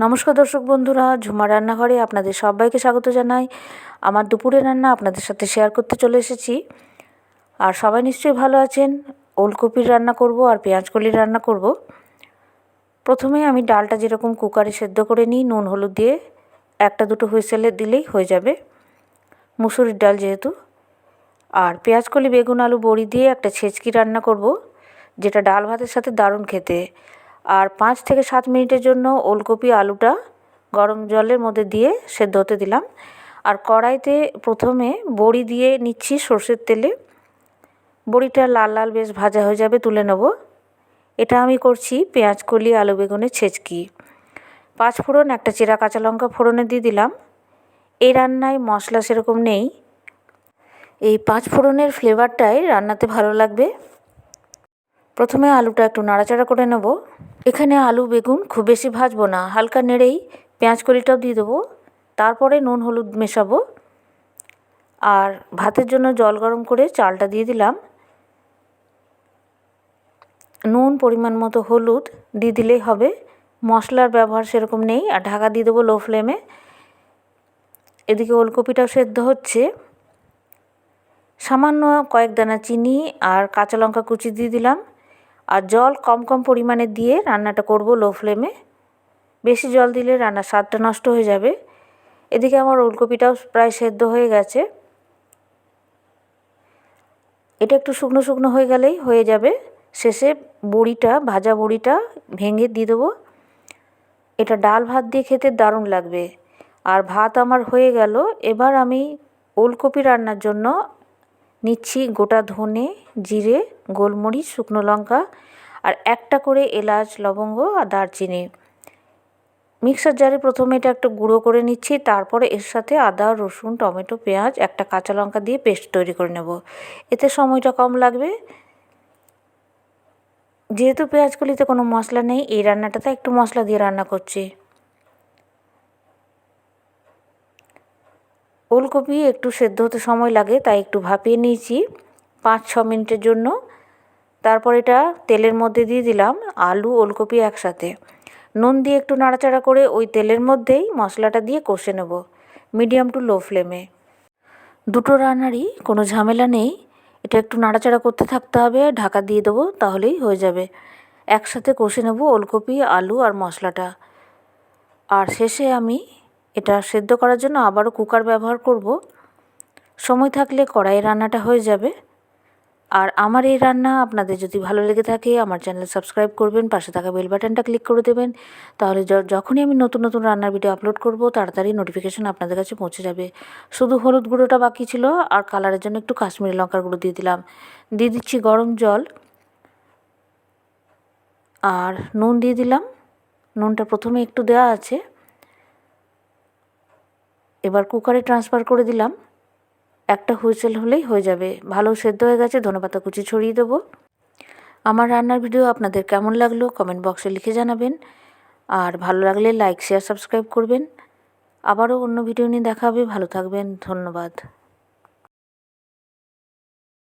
নমস্কার দর্শক বন্ধুরা, ঝুমা রান্নাঘরে আপনাদের সবাইকে স্বাগত জানাই। আমার দুপুরের রান্না আপনাদের সাথে শেয়ার করতে চলে এসেছি। আর সবাই নিশ্চয়ই ভালো আছেন। ওলকপির রান্না করব আর পেঁয়াজ কলির রান্না করব। প্রথমে আমি ডালটা যেরকম কুকারে সেদ্ধ করে নিই, নুন, হলুদ দিয়ে একটা দুটো হুইসেলে দিলেই হয়ে যাবে। মুসুরির ডাল যেহেতু। আর পেঁয়াজ কলি বেগুন, আলু, বড়ি দিয়ে একটা ছেচকি রান্না করব, যেটা ডাল ভাতের সাথে দারুণ খেতে। আর পাঁচ থেকে সাত মিনিটের জন্য ওলকপি আলুটা গরম জলের মধ্যে দিয়ে সেদ্ধ হতে দিলাম। আর কড়াইতে প্রথমে বড়ি দিয়ে নিচ্ছি সর্ষের তেলে। বড়িটা লাল লাল বেশ ভাজা হয়ে যাবে, তুলে নেব। এটা আমি করছি পেঁয়াজ কলি আলু বেগুনের ছেচকি। পাঁচ ফোড়ন, একটা চেরা কাঁচা লঙ্কা ফোড়নে দিয়ে দিলাম। এই রান্নায় মশলা সেরকম নেই। এই পাঁচ ফোড়নের ফ্লেভারটাই রান্নাতে ভালো লাগবে। প্রথমে আলুটা একটু নাড়াচাড়া করে নেব। এখানে আলু, বেগুন খুব বেশি ভাজবো না, হালকা নেড়েই পেঁয়াজ কলিটাও দিয়ে দেবো। তারপরে নুন, হলুদ মেশাবো। আর ভাতের জন্য জল গরম করে চালটা দিয়ে দিলাম। নুন, পরিমাণ মতো হলুদ দিয়ে দিলেই হবে। মশলার ব্যবহার সেরকম নেই, আর ঢাকা দিয়ে দেবো লো ফ্লেমে। এদিকে ওলকপিটাও সেদ্ধ হচ্ছে। সামান্য কয়েক দানা চিনি আর কাঁচা লঙ্কা কুচি দিয়ে দিলাম। আর জল কম কম পরিমাণে দিয়ে রান্নাটা করব লো ফ্লেমে। বেশি জল দিলে রান্নার স্বাদটা নষ্ট হয়ে যাবে। এদিকে আমার ওলকপিটাও প্রায় সেদ্ধ হয়ে গেছে। এটা একটু শুকনো শুকনো হয়ে গেলেই হয়ে যাবে। শেষে বড়িটা, ভাজা বড়িটা ভেঙে দিয়ে দেবো। এটা ডাল ভাত দিয়ে খেতে দারুণ লাগবে। আর ভাত আমার হয়ে গেল। এবার আমি ওলকপি রান্নার জন্য নিচ্ছি গোটা ধনে, জিরে গোলমরিচ, শুকনো লঙ্কা আর একটা করে এলাচ, লবঙ্গ আর দারচিনি। মিক্সার জারে প্রথমে এটা একটু গুঁড়ো করে নিচ্ছি, তারপরে এর সাথে আদা, রসুন, টমেটো, পেঁয়াজ, একটা কাঁচা লঙ্কা দিয়ে পেস্ট তৈরি করে নেব। এতে সময়টা কম লাগবে। যেহেতু পেঁয়াজগুলিতে কোনো মশলা নেই, এই রান্নাটাতে একটু মশলা দিয়ে রান্না করছি। ওলকপি একটু সেদ্ধ হতে সময় লাগে, তাই একটু ভাপিয়ে নিয়েছি পাঁচ ছ মিনিটের জন্য। তারপর এটা তেলের মধ্যে দিয়ে দিলাম আলু, ওলকপি একসাথে। নুন দিয়ে একটু নাড়াচাড়া করে ওই তেলের মধ্যেই মশলাটা দিয়ে কষে নেব, মিডিয়াম টু লো ফ্লেমে। দুটো রান্নারই কোনো ঝামেলা নেই, এটা একটু নাড়াচাড়া করতে থাকতে হবে, ঢাকা দিয়ে দেবো তাহলেই হয়ে যাবে। একসাথে কষে নেব ওলকপি, আলু আর মশলাটা। আর শেষে আমি এটা সেদ্ধ করার জন্য আবারও কুকার ব্যবহার করব। সময় থাকলে কড়াই রান্নাটা হয়ে যাবে। আর আমার এই রান্না আপনাদের যদি ভালো লেগে থাকে, আমার চ্যানেল সাবস্ক্রাইব করবেন, পাশে থাকা বেল বাটনটা ক্লিক করে দেবেন। তাহলে যখনই আমি নতুন নতুন রান্নার ভিডিও আপলোড করব, তাড়াতাড়ি নোটিফিকেশান আপনাদের কাছে পৌঁছে যাবে। শুধু হলুদ গুঁড়োটা বাকি ছিল, আর কালারের জন্য একটু কাশ্মীরি লঙ্কার গুঁড়ো দিয়ে দিলাম। দিয়ে দিচ্ছি গরম জল। আর নুন দিয়ে দিলাম। নুনটা প্রথমে একটু দেওয়া আছে। এবার কুকারে ট্রান্সফার করে দিলাম। একটা হুইসেল হলেই হয়ে যাবে। ভালো সেদ্ধ হয়ে গেছে, ধনেপাতা কুচি ছড়িয়ে দেবো। আমার রান্নার ভিডিও আপনাদের কেমন লাগল কমেন্ট বক্সে লিখে জানাবেন। আর ভালো লাগলে লাইক শেয়ার সাবস্ক্রাইব করবেন। আবারও অন্য ভিডিও নিয়ে দেখা হবে। ভালো থাকবেন, ধন্যবাদ।